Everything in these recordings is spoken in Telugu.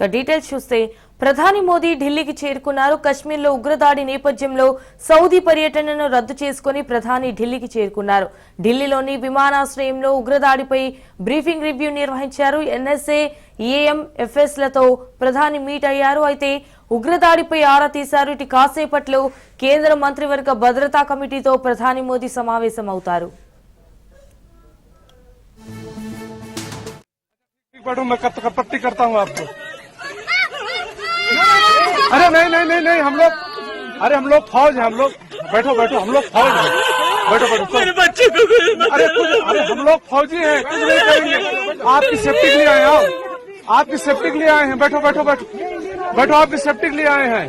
ఇక డీటెయిల్స్ చూస్తే ప్రధాని మోదీ ఢిల్లీకి చేరుకున్నారు కశ్మీర్లో ఉగ్రదాడి నేపథ్యంలో సౌదీ పర్యటనను రద్దు చేసుకుని ప్రధాని ఢిల్లీకి చేరుకున్నారు ఢిల్లీలోని విమానాశ్రయంలో ఉగ్రదాడిపై బ్రీఫింగ్ రివ్యూ నిర్వహించారు ఎన్ఎస్ఏ ఏఎంఎఫ్ఎస్ లతో ప్రధాని మీట్ అయ్యారు అయితే ఉగ్రదాడిపై ఆరా తీశారు ఇటు కాసేపట్లో కేంద్ర మంత్రివర్గ భద్రతా కమిటీతో ప్రధాని మోదీ సమావేశమవుతారు बैठो मैं कत पट्टी करता हूँ आपको अरे नहीं नहीं नहीं नहीं हम लोग अरे हम लोग फौज है हम लोग बैठो बैठो हम लोग फौज है। बैठो बैठो मेरे बच्चे को अरे अरे हम लोग फौजी हैं कुछ नहीं करेंगे। आपकी सेफ्टी के लिए आए हैं आप आपकी सेफ्टी के लिए आए हैं। बैठो बैठो बैठो। बैठो आपकी सेफ्टी के लिए आए हैं।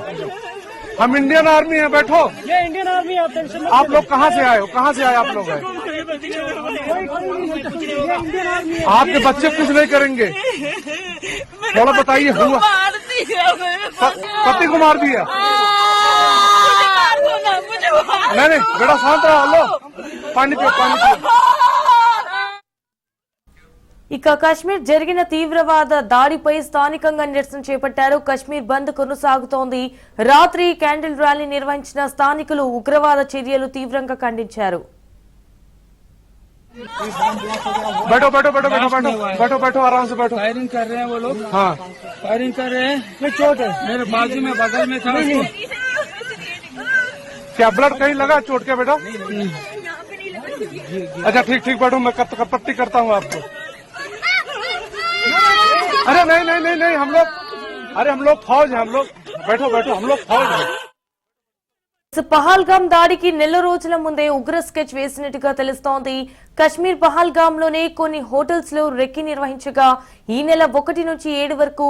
हम इंडियन आर्मी है बैठो। ये इंडियन आर्मी आप टेंशन आप लोग कहाँ से आए हो? कहाँ से आए आप लोग हैं? आपके बच्चे कुछ नहीं करेंगे। थोड़ा बताइए हुआ पति को मार दिया मार दो ना मुझे मार नहीं नहीं बेटा शांत रहो लो पानी पियो पानी पियो ఇక కశ్మీర్ జరిగిన తీవ్రవాద దాడిపై స్థానికంగా నిరసన చేపట్టారు కశ్మీర్ బంద్ కొనసాగుతోంది రాత్రి క్యాండిల్ ర్యాలీ నిర్వహించిన స్థానికులు ఉగ్రవాద చర్యలు తీవ్రంగా ఖండించారు बैठो बैठो बैठो बैठो बैठो बैठो बैठो आराम से बैठो। फायरिंग कर रहे हैं वो लोग। हाँ। फायरिंग कर रहे हैं। चोट है। मेरे बाजू में बगल में था क्या ब्लड कहीं लगा चोट के बेटा? अच्छा ठीक ठीक बैठो मैं पट्टी करता हूँ आपको। अरे नहीं नहीं नहीं नहीं हम लोग अरे हम लोग फौज हैं हम लोग बैठो बैठो हम लोग फौज हैं। పహల్గామ్ దాడికి నెల రోజుల ముందే ఉగ్ర స్కెచ్ వేసినట్టుగా తెలుస్తోంది. కశ్మీర్ పహల్గామ్లోనే కొన్ని హోటల్స్లో రెక్కి నిర్వహించగా ఈ నెల ఒకటి నుంచి ఏడు వరకు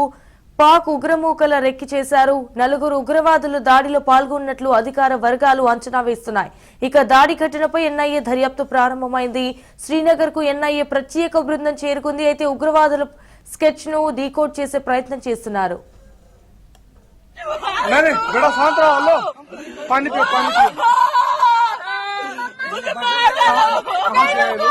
పాక్ ఉగ్రమూకల రెక్కి చేశారు. నలుగురు ఉగ్రవాదులు దాడిలో పాల్గొన్నట్లు అధికార వర్గాలు అంచనా వేస్తున్నాయి. ఇక దాడి ఘటనపై ఎన్ఐఏ దర్యాప్తు ప్రారంభమైంది. శ్రీనగర్కు ఎన్ఐఏ ప్రత్యేక బృందం చేరుకుంది. అయితే ఉగ్రవాదుల స్కెచ్ను డీకోడ్ చేసే ప్రయత్నం చేస్తున్నారు. नहीं नहीं बेटा शांत रहो लो पानी पियो पानी पियो मुझे मार दो कहाँ से आए लोग?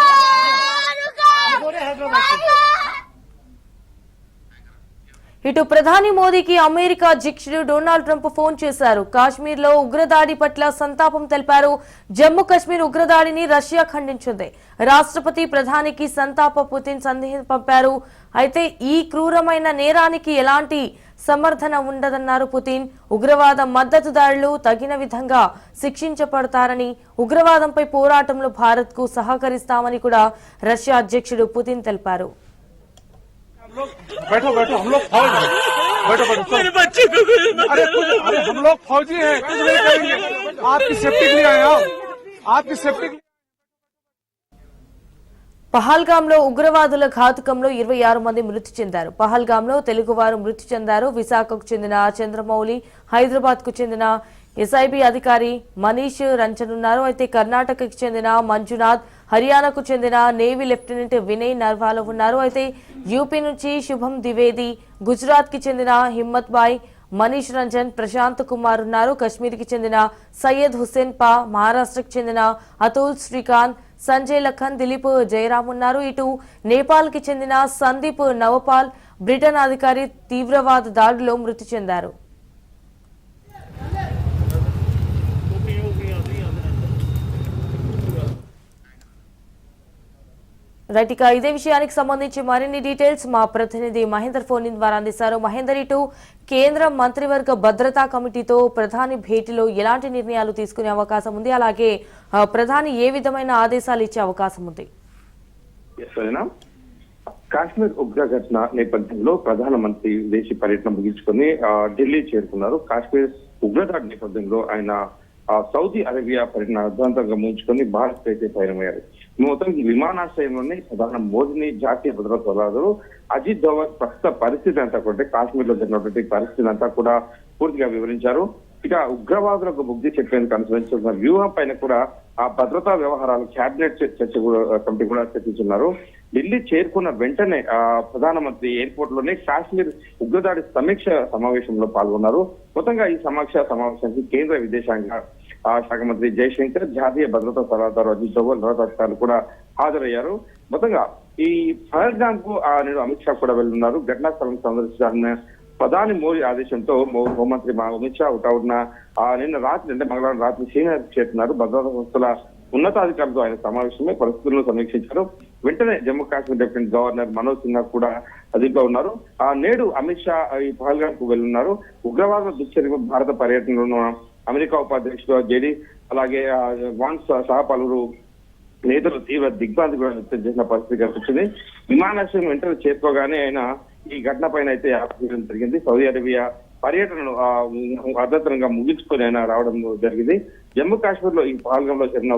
ఇటు ప్రధాని మోదీకి అమెరికా అధ్యక్షుడు డొనాల్డ్ ట్రంప్ ఫోన్ చేశారు కాశ్మీర్ లో ఉగ్రదాడి పట్ల సంతాపం తెలిపారు జమ్మూ కాశ్మీర్ ఉగ్రదాడిని రష్యా ఖండించింది రాష్ట్రపతి ప్రధానికి సంతాప పుతిన్ సందేశం పంపారు అయితే ఈ క్రూరమైన నేరానికి ఎలాంటి సమర్థన ఉండదన్నారు పుతిన్ ఉగ్రవాద మద్దతుదారులు తగిన విధంగా శిక్షించబడతారని ఉగ్రవాదంపై పోరాటంలో భారత్ కు సహకరిస్తామని కూడా రష్యా అధ్యక్షుడు పుతిన్ తెలిపారు हम लोग बैठो बैठो हम लोग फौज हैं बैठो बैठो चलो। मेरे बच्चे को कुछ मत अरे कुछ अरे हम लोग फौजी हैं कुछ नहीं करेंगे आपकी सेफ्टी के लिए आए हैं आपकी सेफ्टी के लिए పహల్గాంలో ఉగ్రవాదుల ఘాతుకంలో ఇరవై ఆరు మంది మృతి చెందారు. పహల్గాంలో తెలుగువారు మృతి చెందారు. విశాఖకు చెందిన చంద్రమౌళి హైదరాబాద్కు చెందిన ఎస్ఐబి అధికారి మనీష్ రంజన్ ఉన్నారు అయితే కర్ణాటకకు చెందిన మంజునాథ్ హర్యానాకు చెందిన నేవీ లెఫ్టినెంట్ వినయ్ నర్వాలో ఉన్నారు. అయితే యూపీ నుంచి శుభం ద్వివేది గుజరాత్కి చెందిన హిమ్మత్ బాయ్ మనీష్ రంజన్ ప్రశాంత్ కుమార్ ఉన్నారు. కశ్మీర్కి చెందిన సయ్యద్ హుస్సేన్ పా మహారాష్ట్రకు చెందిన అతుల్ శ్రీకాంత్ సంజయ్ లఖన్ దిలీప్ జయరామ్ ఉన్నారు. ఇటు నేపాల్కి చెందిన సందీప్ నవపాల్ బ్రిటన్ అధికారి తీవ్రవాద దాడిలో మృతి చెందారు. రైట్ ఇక ఇదే విషయానికి సంబంధించి మరిన్ని డీటెయిల్స్ మా ప్రతినిధి మహేందర్ ఫోన్ ఇన్ ద్వారా అందిస్తారు. మహేందర్ ఇటు కేంద్ర మంత్రివర్గ భద్రతా కమిటీతో ప్రధాని భేటీలో ఎలాంటి నిర్ణయాలు తీసుకునే అవకాశం ఉంది? అలాగే ప్రధాని ఏ విధమైన ఆదేశాలు ఇచ్చే అవకాశం ఉంది? కాశ్మీర్ ఉగ్ర ఘటన నేపథ్యంలో ప్రధానమంత్రి విదేశీ పర్యటన ముగించుకొని ఢిల్లీ చేరుకున్నారు. కాశ్మీర్ ఉగ్రదాడి నేపథ్యంలో ఆయన సౌదీ అరేబియా పర్యటన అర్థవంతంగా ముగించుకొని భారత్ అయితే పయనమయ్యారు. మొత్తం ఈ విమానాశ్రయంలోనే ప్రధాన మోదీని జాతీయ భద్రత సలహాదారు అజిత్ దోవల్ ప్రస్తుత పరిస్థితి అంతా కూడా కాశ్మీర్లో జరిగినటువంటి పరిస్థితి అంతా కూడా పూర్తిగా వివరించారు. ఇక ఉగ్రవాదులకు బుద్ధి చెప్పేందుకు అనుసరించిన వ్యూహం పైన కూడా ఆ భద్రతా వ్యవహారాలు కేబినెట్ చర్చ కూడా కమిటీ కూడా చర్చించున్నారు. ఢిల్లీ చేరుకున్న వెంటనే ఆ ప్రధానమంత్రి ఎయిర్పోర్ట్లోనే కాశ్మీర్ ఉగ్రదాడి సమీక్ష సమావేశంలో పాల్గొన్నారు. మొత్తంగా ఈ సమీక్ష సమావేశానికి కేంద్ర విదేశాంగ శాఖ మంత్రి జయశంకర్ జాతీయ భద్రతా సలహాదారు అజిత్ దోవల్ ఉన్నతాధికారులు కూడా హాజరయ్యారు. మొత్తంగా ఈ పహల్గామ్కు ఆ నేడు అమిత్ షా కూడా వెళ్తున్నారు ఘటనా స్థలం సందర్శించాలని ప్రధాని మోడీ ఆదేశంతో హోంమంత్రి మా అమిత్ షా ఉన్న ఆ నిన్న రాత్రి అంటే మంగళవారం రాత్రి శ్రీనగర్ చేరుకున్నారు భద్రతా సంస్థల ఉన్నతాధికారులతో ఆయన సమావేశమై పరిస్థితులను సమీక్షించారు. వెంటనే జమ్మూ కాశ్మీర్ డిప్యూటీ గవర్నర్ మనోజ్ సిన్హా కూడా అధికంలో ఉన్నారు. ఆ నేడు అమిత్ షా ఈ పహల్గాం కు వెళ్ళున్నారు ఉగ్రవాద దుశ్చర్య భారత పర్యటనలో ఉన్న అమెరికా ఉపాధ్యక్షుడు జేడీ అలాగే వాన్స్ సహా పలువురు నేతలు తీవ్ర దిగ్భ్రాంతి కూడా వ్యక్తం చేసిన పరిస్థితి కనిపించింది. విమానాశ్రయం వెంటనే చేరుకోగానే ఆయన ఈ ఘటన పైన అయితే ఆరోపించడం జరిగింది. సౌదీ అరేబియా పర్యటనను అర్ధతరంగా ముగించుకొని ఆయన రావడం జరిగింది. జమ్మూ కాశ్మీర్లో ఈ పాల్గొనలో చెందిన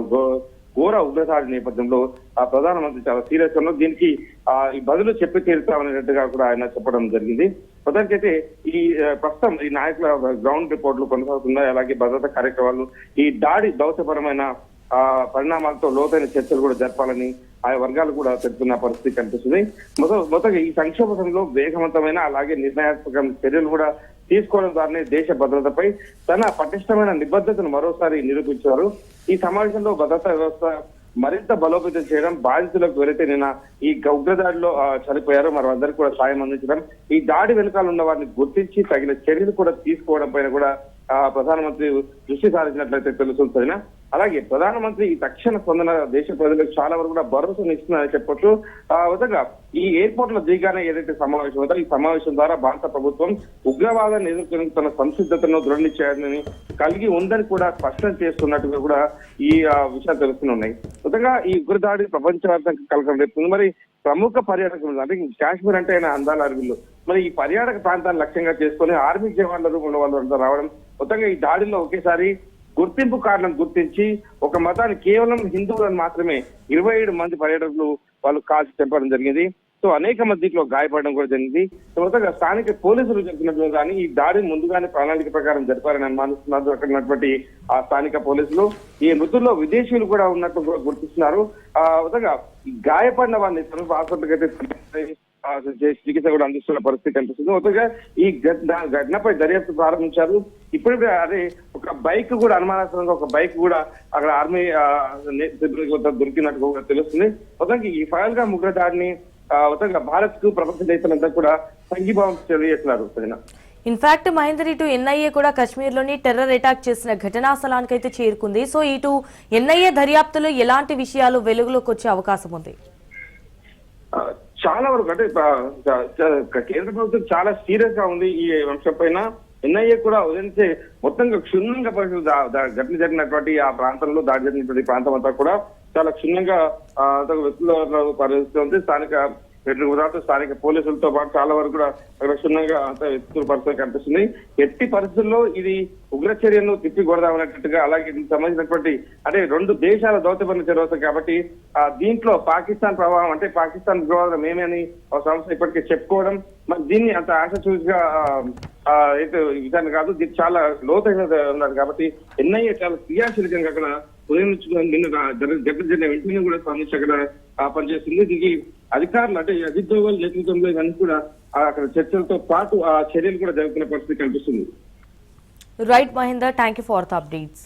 ఘోర ఉగ్రదాడి నేపథ్యంలో ఆ ప్రధానమంత్రి చాలా సీరియస్ ఉన్నారు. దీనికి ఆ ఈ బదులు చెప్పి తీరుతామనేటట్టుగా కూడా ఆయన చెప్పడం జరిగింది. మొదటికైతే ఈ ప్రస్తుతం ఈ నాయకుల గ్రౌండ్ రిపోర్ట్లు కొనసాగుతున్నాయి. అలాగే భద్రతా కార్యక్రమాలు ఈ దాడి దౌత్యపరమైన ఆ పరిణామాలతో లోతైన చర్చలు కూడా జరపాలని ఆయా వర్గాలు కూడా తెలుపుతున్న పరిస్థితి కనిపిస్తుంది. మొదట మొదట ఈ సంక్షోభ సమయంలో వేగవంతమైన అలాగే నిర్ణయాత్మక చర్యలు కూడా తీసుకోవడం ద్వారానే దేశ భద్రతపై తన పటిష్టమైన నిబద్ధతను మరోసారి నిరూపించారు. ఈ సమావేశంలో భద్రతా వ్యవస్థ మరింత బలోపేతం చేయడం బాధితులకు ఎవరైతే నిన్న ఈ ఉగ్రదాడిలో ఆ, చనిపోయారో. మరి అందరికీ కూడా సాయం అందించడం ఈ దాడి వెనుకాల ఉన్న వారిని గుర్తించి తగిన చర్యలు కూడా తీసుకోవడం పైన కూడా ఆ, ప్రధానమంత్రి దృష్టి సారించినట్లయితే తెలుస్తుంది అలాగే ప్రధానమంత్రి ఈ తక్షణ స్పందన దేశ ప్రజలకు చాలా వరకు కూడా భరోసాను ఇస్తున్నారని చెప్పొచ్చు. ఆ విధంగా ఈ ఎయిర్పోర్ట్లో దిగానే ఏదైతే సమావేశం ఉందో ఈ సమావేశం ద్వారా భారత ప్రభుత్వం ఉగ్రవాదాన్ని ఎదుర్కొని తన సంసిద్ధతను దృఢ కలిగి ఉందని కూడా స్పష్టం చేస్తున్నట్టుగా కూడా ఈ విషయాలు తెలుస్తున్నాయి. విధంగా ఈ ఉగ్రదాడి ప్రపంచవ్యాప్తంగా కలకలం రేపుతుంది. మరి ప్రముఖ పర్యాటకులు అంటే కాశ్మీర్ అంటే ఆయన అందాల అడవులు మరి ఈ పర్యాటక ప్రాంతాన్ని లక్ష్యంగా చేసుకొని ఆర్మీ జవాన్ల రూపంలో వాళ్ళు రావడం మొత్తంగా ఈ దాడిలో ఒకేసారి గుర్తింపు కారణం గుర్తించి ఒక మతాన్ని కేవలం హిందువులను మాత్రమే ఇరవై ఏడు మంది పర్యాటకులు వాళ్ళు కాల్చి చంపడం జరిగింది. సో అనేక మంది దీంట్లో గాయపడడం కూడా జరిగింది. సో మొత్తంగా స్థానిక పోలీసులు చెప్పినట్లు కానీ ఈ దాడిని ముందుగానే ప్రణాళిక ప్రకారం జరిపారని అనుమానిస్తున్నారు అక్కడ ఉన్నటువంటి ఆ స్థానిక పోలీసులు ఈ మృతుల్లో విదేశీయులు కూడా ఉన్నట్లు కూడా గుర్తిస్తున్నారు. ఆ గాయపడిన వారిని తరఫు అయితే చికిత్స కూడా అందిస్తున్న పరిస్థితి కనిపిస్తుంది. మొత్తంగా ఈ ఘటన ఘటనపై దర్యాప్తు ప్రారంభించారు. ఇప్పుడు అదే ఒక బైక్ కూడా అనుమానాస్పదంగా ఒక బైక్ కూడా అక్కడ ఆర్మీ వద్ద దొరికినట్టు కూడా తెలుస్తుంది. మొత్తానికి ఈ ఫైల్గా ముగ్గురు దాడిని మొత్తంగా భారత్కు ప్రపంచ దేశాలంతా కూడా సంఘీభావం తెలియజేస్తున్నారు సరేనా? ఇన్ఫాక్ట్ మహేందర్ ఇటు ఎన్ఐఏ కూడా కశ్మీర్లోని టెర్రర్ అటాక్ చేసిన ఘటనా స్థలానికైతే చేరుకుంది. సో ఇటు ఎన్ఐఏ దర్యాప్తులో ఎలాంటి విషయాలు వెలుగులోకి వచ్చే అవకాశం ఉంది? చాలా వరకు అంటే కేంద్ర ప్రభుత్వం చాలా సీరియస్గా ఉంది ఈ అంశం పైన. ఎన్ఐఏ కూడా ఉదయించే మొత్తంగా క్షుణ్ణంగా పరిస్థితి ఘటన జరిగినటువంటి ఆ ప్రాంతంలో దాడి జరిగినటువంటి ప్రాంతం అంతా కూడా చాలా క్షుణ్ణంగా ఆ, వ్యక్తుల పరిస్థితి ఉంది. స్థానిక రెండు స్థానిక పోలీసులతో పాటు చాలా వరకు కూడా అక్కడ క్షుణ్ణంగా అంతా వ్యక్తుల పరిస్థితి కనిపిస్తుంది. ఎట్టి పరిస్థితుల్లో ఇది ఉగ్ర చర్యను తిప్పికొడదామనేటట్టుగా అలాగే దీనికి సంబంధించినటువంటి అంటే రెండు దేశాల దౌత్యపన్న చర్య కాబట్టి ఆ దీంట్లో పాకిస్తాన్ ప్రభావం అంటే పాకిస్తాన్ ఉగ్రవాదం ఏమని ఒక సంస్థ ఇప్పటికే చెప్పుకోవడం మరి దీన్ని అంత ఆశ చూసిగా అయితే విధానం కాదు దీనికి చాలా లోతైన ఉన్నారు కాబట్టి ఎన్ఐఏ చాలా క్రియాశీలకంగా అక్కడ ఉదయం నిన్న రా- జరిగిన వెంటనే కూడా స్పందించి అక్కడ పనిచేస్తుంది. దీనికి అధికారులు అంటే అజిత్ దోవల్ నేతృత్వంలో ఇవన్నీ కూడా అక్కడ చర్చలతో పాటు ఆ చర్యలు కూడా జరుగుతున్న పరిస్థితి కనిపిస్తుంది. Right Mahender thank you for the updates